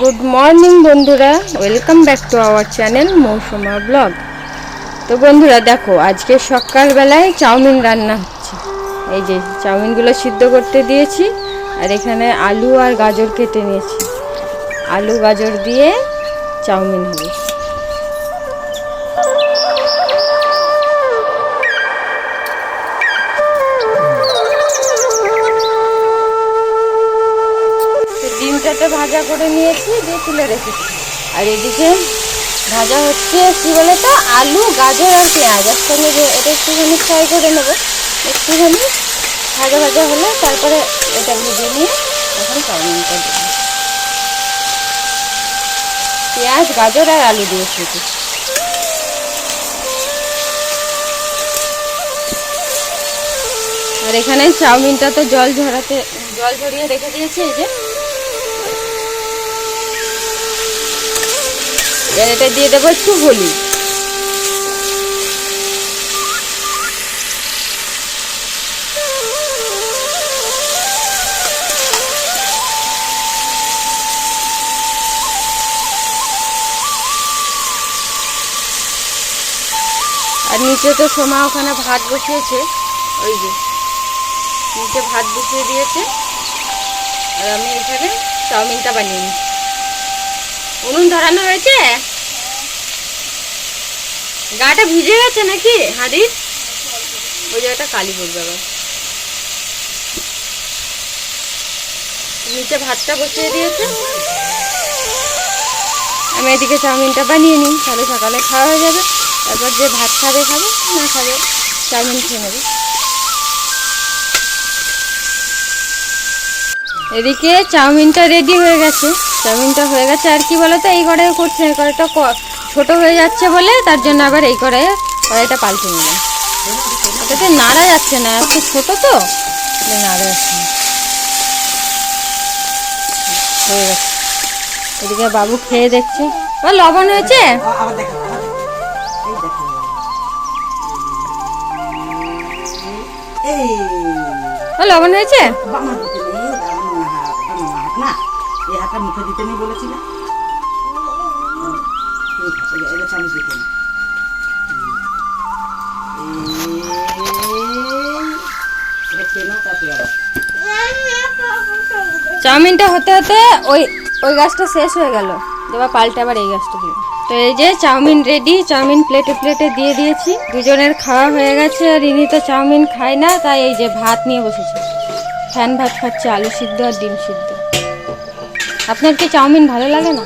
Good morning বন্ধুরা, welcome back to our channel Mousuma blog. তো বন্ধুরা, দেখো, আজকে সকালবেলায় চাউমিন রান্না হচ্ছে। এই যে, চাউমিনগুলো সিদ্ধ করতে দিয়েছি, আর এখানে আলু আর গাজর কেটে নিয়েছি। আলু, গাজর দিয়ে চাউমিন হবে। ভাজা করে নিয়েছি, দিয়ে তুলে রেখেছি। আর এদিকে ভাজা হচ্ছে, কী বলে তো আলু, গাজর আর পেঁয়াজ। একসঙ্গে এটা একটুখানি ফ্রাই করে নেব। একটুখানি ভাজা ভাজা হলে, তারপরে এটা ভেজে নিয়ে তখন চাউমিনটা দেবো পেঁয়াজ, গাজর আর আলু দিয়ে এতে। আর এখানে চাউমিনটা তো জল ঝরাতে, জল ঝরিয়ে রেখে দিয়েছি, এই যে। এবার এটা দিয়ে দেবো একটু হলুদ। আর নিচে তো সোমা ওখানে ভাত বসিয়েছে, ওই যে, নিচে ভাত বসিয়ে দিয়েছে। আর আমি এখানে চাউমিনটা বানিয়ে নিচ্ছি। উনুন ধরানো হয়েছে? গাটা ভিজে গেছে নাকি? হাঁড়ির ওই জায়গাটা কালি পড়বে আবার। নিচে ভাতটা বসিয়ে দিয়েছে। আমি এদিকে চাউমিনটা বানিয়ে নিই, তাহলে সকালে খাওয়া হয়ে যাবে। তারপর যে ভাত খাবে খাবে, না খাবে, চাউমিন খেয়ে নেবে। এদিকে চাউমিনটা রেডি হয়ে গেছে। চাউমিনটা হয়ে গেছে আর কি বলতো? এই কড়াইয়ে করছে, এই ক- ছোট হয়ে যাচ্ছে বলে তার জন্য আবার এই কড়াইয়ে কড়াইটা পাল্টে নিলাম। ওটাতে নাড়া যাচ্ছে না একটু ছোট তো। নাড়া যাচ্ছে না। হয়ে গেছে। এদিকে বাবু খেয়ে দেখছে। ও লবণ হয়েছে? লবণ হয়েছে? হাত না মুখে দিতে নেই বলেছি চাউমিনটা হতে হতে ওই ওই গাছটা শেষ হয়ে গেল। এবার পাল্টে আবার এই গাছটা দিল তো এই যে চাউমিন রেডি চাউমিন প্লেটে প্লেটে দিয়ে দিয়েছি। দুজনের খাওয়া হয়ে গেছে, আর ইনি তো চাউমিন খায় না, তাই এই যে ভাত নিয়ে বসেছে। ফ্যান ভাত খাচ্ছে, আলু সিদ্ধ আর ডিম সিদ্ধ। আপনার কি চাউমিন ভালো লাগে না?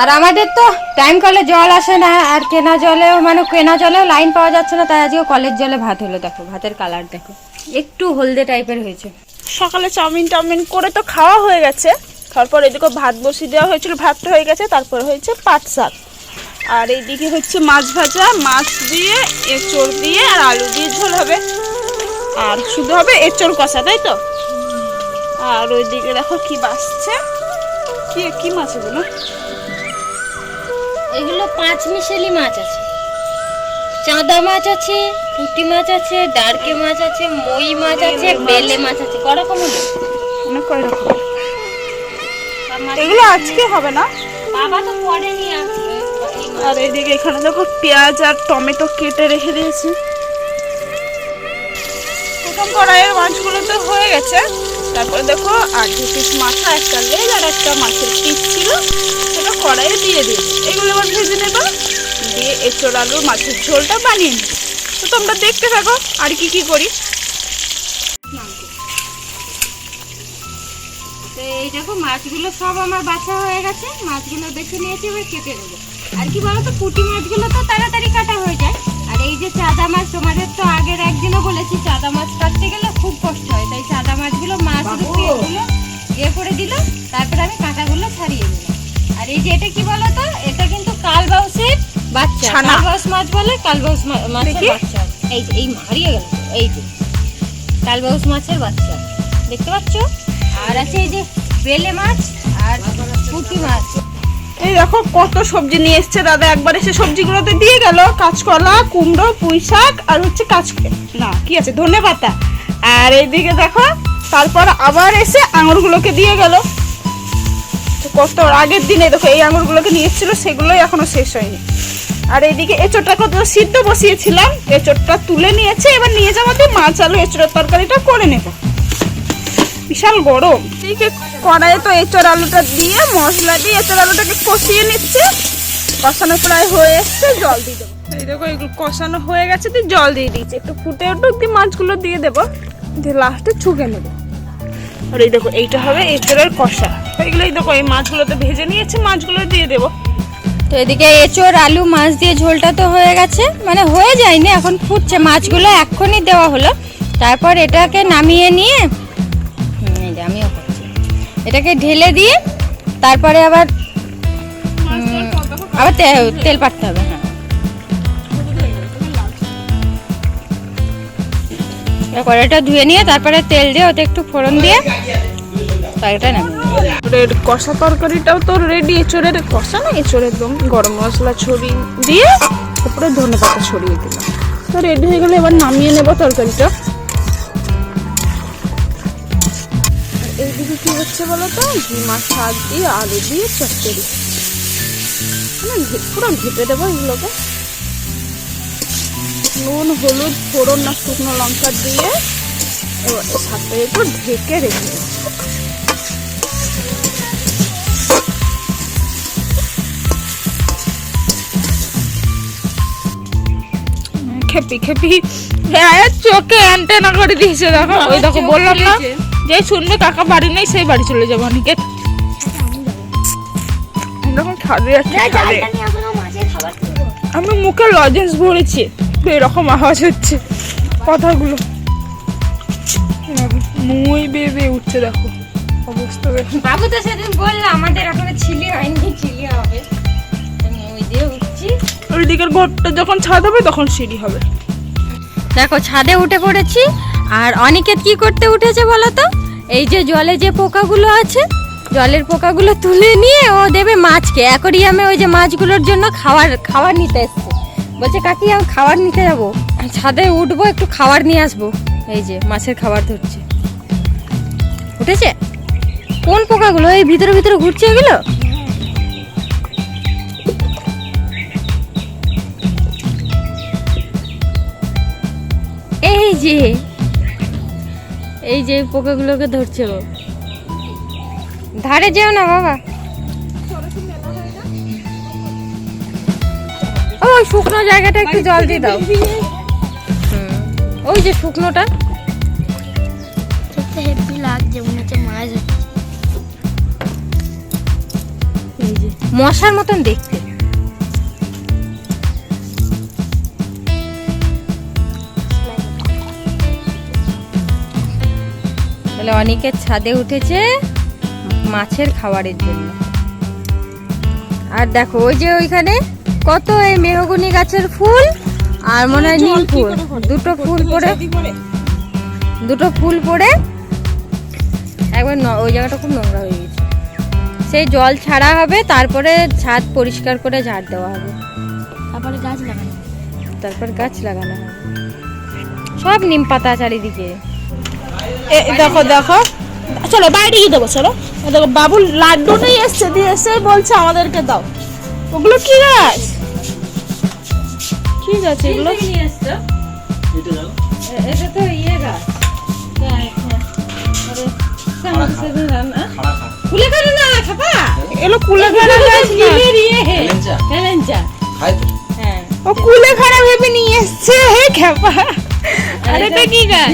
আর আমাদের তো টাইম কলে জল আসে না, আর কেনা জলেও মানে কেনা জলেও লাইন পাওয়া যাচ্ছে না, তাই আজকে কলের জলে ভাত হলো, দেখো, ভাতের কালার দেখো। একটু হলদে টাইপের হয়েছে। সকালে চাউমিন টাউমিন করে তো খাওয়া হয়ে গেছে। তারপর এদিকে ভাত বসিয়ে দেওয়া হয়েছিল, ভাতটা হয়ে গেছে, তারপর হয়েছে পাট শাক। আর এইদিকে হচ্ছে মাছ ভাজা, মাছ দিয়ে এঁচড় দিয়ে আর আলু দিয়ে ঝোল হবে। আর শুধু হবে এঁচড় কষা, তাই তো? আর ওইদিকে দেখো কি বাসছে। কি কি মাছ এগুলো? এগুলো পাঁচ মিশেলি মাছ আছে। চাঁদা মাছ আছে পুঁটি মাছ আছে ডারকে মাছ আছে মই মাছ আছে বেলে মাছ আছে। করকম হলো অনেক কয় রকম। এগুলো আজকে হবে না? বাবা তো পরে নিয়ে আসবে। আর এইদিকে এখানে দেখো পেঁয়াজ আর টমেটো কেটে রেখে দিয়েছি। প্রথম কড়াইয়ের মাছগুলো তো হয়ে গেছে। তারপরে দেখো আর দু পিস মাথা একটা লেগ আর একটা মাছের পিস ছিল, সেটা কড়াইয়ে দিয়ে দিয়েছি। এগুলো এবার ভেজে নেব। দিয়ে এঁচড় আলুর মাছের ঝোলটা বানিয়ে নিই তো তোমরা দেখতে থাকো আর কি কি করি। এই দেখো, মাছগুলো সব আমার বাছা হয়ে গেছে। মাছগুলো বেছে নিয়েছি, এবার কেটে দেবো আর কি বলতো, পুঁটি মাছগুলো তো তাড়াতাড়ি কাটা হয়ে যায়। এই যে চাদা মাছ তোমাদের তো আগের একদিনও বলেছি চাদা মাছ কাটতে গেলে খুব কষ্ট হয়। তাই চাদা মাছগুলো মাছ রুপিয়ে এগুলো ইয়ে করে দিল তারপরে আমি কাঁটাগুলো ছাড়িয়ে দিলাম আর এই যে এটা কি বলতো? এটা কিন্তু কালবাউসের বাচ্চা। কালবাউস মাছ বলে কালবাউস মাছের। বাচ্চা। এই যে এই হারিয়ে গেল এই যে। কালবাউস মাছের বাচ্চা। দেখতে পাচ্ছ? আর আছে এই যে বেলে মাছ আর পুঁটি মাছ। এই দেখো কত সবজি নিয়ে এসছে দাদা। একবার এসে সবজিগুলোতে দিয়ে গেল। কাঁচকলা, কুমড়ো পুঁই শাক আর হচ্ছে কাঁচ না, কি আছে? ধনে পাতা আর এইদিকে দেখো, তারপর আবার এসে আঙুরগুলোকে দিয়ে গেল। কত আগের দিনে দেখো, এই আঙুরগুলোকে নিয়ে এসেছিল, সেগুলোই এখনও শেষ হয়নি। আর এইদিকে এঁচোড়টা কত সিদ্ধ বসিয়েছিলাম। এঁচোড়টা তুলে নিয়েছে, এবার নিয়ে যাওয়া দিয়ে মাছ আলু, এঁচোড়ের তরকারিটা করে নেব। বিশাল গরম। এদিকে কড়াইয়ে তো এঁচোড় আলুটা দিয়ে মশলা দিয়ে এঁচোড় আলুটাকে কষিয়ে নিচ্ছে। কষানো প্রায় হয়ে এসছে জল দিয়ে দেবো। এই দেখো এগুলো কষানো হয়ে গেছে দিয়ে জল দিয়ে দিয়েছি। একটু ফুটে উঠুক দিয়ে মাছগুলো দিয়ে দেবো। দিয়ে লাস্টে ছুকে নেব। আর এই দেখো এইটা হবে এঁচোড়ের কষা। এইগুলো এই দেখো এই মাছগুলো তো ভেজে নিয়েছে মাছগুলো দিয়ে দেবো। তো এদিকে এঁচোড় আলু মাছ দিয়ে ঝোলটা তো হয়ে গেছে। মানে হয়ে যায়নি এখন ফুটছে। মাছগুলো এক্ষুনি দেওয়া হলো। তারপর এটাকে নামিয়ে নিয়ে এটাকে ঢেলে দিয়ে তারপরে আবার আবার তেল পাঠতে হবে হ্যাঁ। কড়াইটা ধুয়ে নিয়ে তারপরে তেল দিয়ে ওতে একটু ফোড়ন দিয়ে তরকারিটা নামিয়ে কষা তরকারিটাও তো রেডি এঁচোড়ের কষা না এঁচোড় একদম গরম মশলা ছড়িয়ে দিয়ে তারপরে ধনে পাতা ছড়িয়ে দিলাম। তো রেডি হয়ে গেলে এবার নামিয়ে নেব তরকারিটা। এইদিকে কি হচ্ছে বলো তো? মাছ শাক দিয়ে, আলু দিয়ে, চচ্চড়ি। মানে পুরো ঘেপে দেবো এগুলোকে। নুন, হলুদ, ফোড়ন না শুকনো লঙ্কা দিয়ে সাথে একটু ঢেকে রেখে খেপি খেপি। হ্যাঁ চোখে অ্যান্টেনা করে দিয়েছে দেখো। ওই দেখো বললাম না যে শুনবে কাকা বাড়ি নেই সেই বাড়ি চলে যাব অনেকে। ছাদে যাচ্ছে আমি মুখে লজেন্স ভরেছি এরকম আওয়াজ হচ্ছে কথাগুলো। মুই বেয়ে বেয়ে উঠছে দেখো অবস্থা বাবু তো সেদিন বলল আমাদের এখনও চিলি হয়নি চিলি হবে। ওই দিয়ে উঠছি। ওই দিকের ঘরটা যখন ছাদ হবে তখন সিঁড়ি হবে। দেখো, ছাদে উঠে পড়েছি। আর অনিকেত কি করতে উঠেছে বলো তো? এই যে জলে যে পোকাগুলো আছে, জলের পোকাগুলো তুলে নিয়ে ও দেবে মাছকে। অ্যাকোরিয়ামে ওই যে মাছগুলোর জন্য খাবার খাবার নিতে এসছে। বলছে, কাকি, আমি খাবার নিতে যাব। ছাদে উঠবো, একটু খাবার নিয়ে আসব। এই যে মাছের খাবার ধরছে। উঠেছে? কোন পোকাগুলো? এই ভিতরে ভিতরে ঘুরছে এগুলো? যে এই যে পোকাগুলোকে ধরছে ও। ধারে যেও না বাবা। ওই শুকনো জায়গাটা একটু জল দিয়ে দাও। ওই যে শুকনোটা। লাগছে মনে হচ্ছে মাছ হচ্ছে এই যে মশার মতন দেখতে। তাহলে অনেকের ছাদে উঠেছে মাছের খাবারের জন্য। আর দেখো ওই যে ওইখানে কত এই মেহগুনি গাছের ফুল আর মনে হয় নীল ফুল। দুটো ফুল পড়ে দুটো ফুল পড়ে একবার ওই জায়গাটা খুব নোংরা হয়ে গেছে। সেই জল ছাড়া হবে তারপরে ছাদ পরিষ্কার করে ঝাড় দেওয়া হবে। তারপরে গাছ লাগানো তারপর গাছ লাগানো হবে। সব নিম পাতা চারিদিকে। দেখো দেখো। চলো বাইরে গিয়ে দেবো চলো। দেখো বাবু লাড্ডু নিয়ে এসছে দিয়ে এসে বলছে আমাদেরকে দাও। ওগুলো কি গাছ? কি গাছ এগুলো? এটা তো ইয়ে গাছ। না। খাপা। ও কুলে খাড়া ভেবে নিয়ে এসছে হে খেপা। আরে এটা কি গাছ?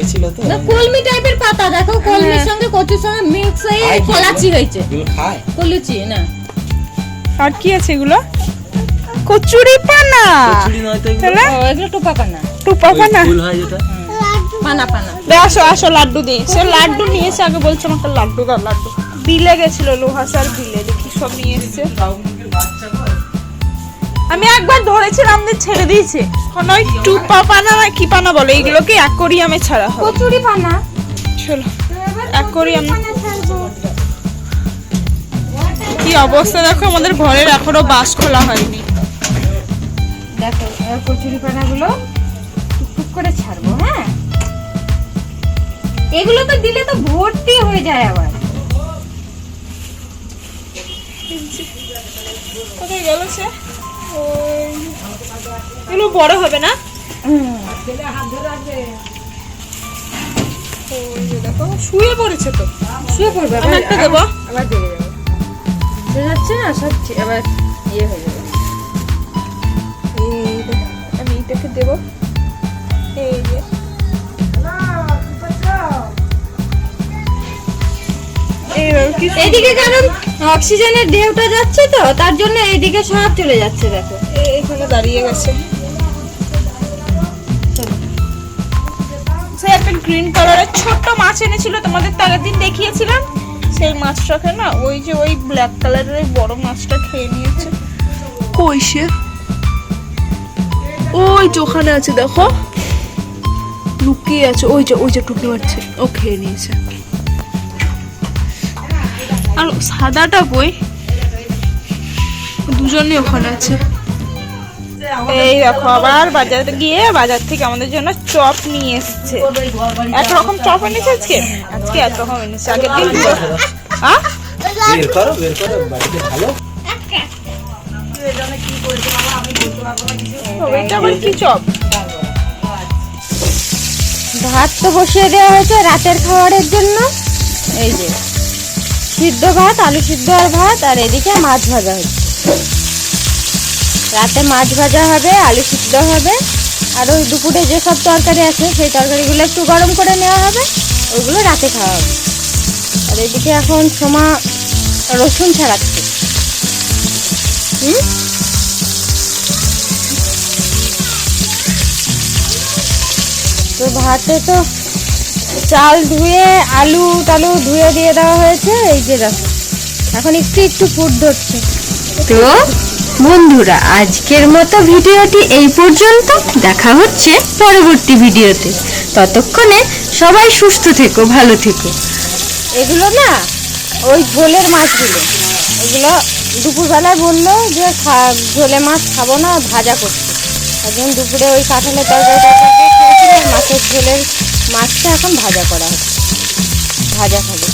হয়েছিল তো? না কলমি টাইপের পাতা দেখো কলমির সঙ্গে কচুর সঙ্গে মিক্স হয়ে কলাচি হয়েছে। এগুলো খায়? কলুচি না। আর কি আছে এগুলো? কচুরি পানা। চুরি নয় তো এগুলো? এগুলো টোপা পানা টুপা পানা ফুল হয় যেটা। পানা পানা। আসো আসো লাড্ডু দিই সে লাড্ডু নিয়ে এসে আগে বলছে আমাকে লাড্ডু দাও লাড্ডু। বিলে গেছিল লোহাসার বিলে দেখি সব নিয়ে এসছে। আমি একবার ধরেছিলাম দিয়ে ছেড়ে দিয়েছে। এখন ওই টুপা পানা না কি পানা বলে এইগুলোকে অ্যাকোরিয়ামে ছাড়া হয়। কচুরি পানা। চলো অ্যাকোরিয়াম কি অবস্থা দেখো আমাদের ঘরের এখনও বাস খোলা হয়নি। দেখো কচুরি পানাগুলো টুকটুক করে ছাড়বো হ্যাঁ? এগুলো তো দিলে তো ভর্তি হয়ে যায় আবার। কোথায় গেল সে? এগুলো বড় হবে না? দেখো শুয়ে পড়েছে তো। শুয়ে পড়বে একটা দেবো। আবার জেগে যাবে যাচ্ছে না? সব আবার ইয়ে হয়ে যাবে। আমি এটাকে দেবো। এই যে। এইভাবে কি এইদিকে কারণ অক্সিজেনের ঢেউটা যাচ্ছে তো তার জন্য এইদিকে সব চলে যাচ্ছে দেখো। এখানে দাঁড়িয়ে গেছে। সে একটা গ্রিন কালারের ছোট্ট মাছ এনেছিল তোমাদের তো আগের দিন দেখিয়েছিলাম। সেই মাছটাকে না ওই যে ওই ব্ল্যাক কালারের ওই বড় মাছটা খেয়ে নিয়েছে। কই সে? ওই যে ওখানে আছে দেখো। লুকিয়ে আছে ওই যে ওই যে টুকি মারছে ও খেয়ে নিয়েছে। আর সাদাটা বই? দুজনই ওখানে আছে। এই দেখো আবার বাজারে গিয়ে বাজার থেকে আমাদের জন্য চপ নিয়ে এসছে। একরকম চপ এনেছে আজকে? আজকে একরকম এনেছে। আগের দিন আবার কি চপ? ভাত তো বসিয়ে দেওয়া হয়েছে রাতের খাবারের জন্য। এই যে। সিদ্ধ ভাত, আলু সিদ্ধ আর ভাত, আর এদিকে মাছ ভাজা হচ্ছে। রাতে মাছ ভাজা হবে, আলু সিদ্ধ হবে, আর ওই দুপুরে যেসব তরকারি আছে, সেই তরকারিগুলো একটু গরম করে নেওয়া হবে ওইগুলো রাতে খাওয়া হবে। আর এদিকে এখন সোমা রসুন ছাড়াচ্ছে। হুম? তো ভাতে তো চাল ধুয়ে আলু টালু ধুয়ে দিয়ে দেওয়া হয়েছে এই যে দেখো। এখন একটু একটু ফুট ধরছে। তো বন্ধুরা আজকের মতো ভিডিওটি এই পর্যন্ত। দেখা হচ্ছে পরবর্তী ভিডিওতে। ততক্ষণে সবাই সুস্থ থেকো ভালো থেকো। এগুলো না ওই ঝোলের মাছগুলো। এগুলো দুপুরবেলায় বলল যে ঝোলে মাছ খাব না ভাজা করতে এখন দুপুরে ওই কাঁঠালের তরকারি মাছের ঝোলের মাছটা এখন ভাজা করা হচ্ছে। ভাজা খাবে।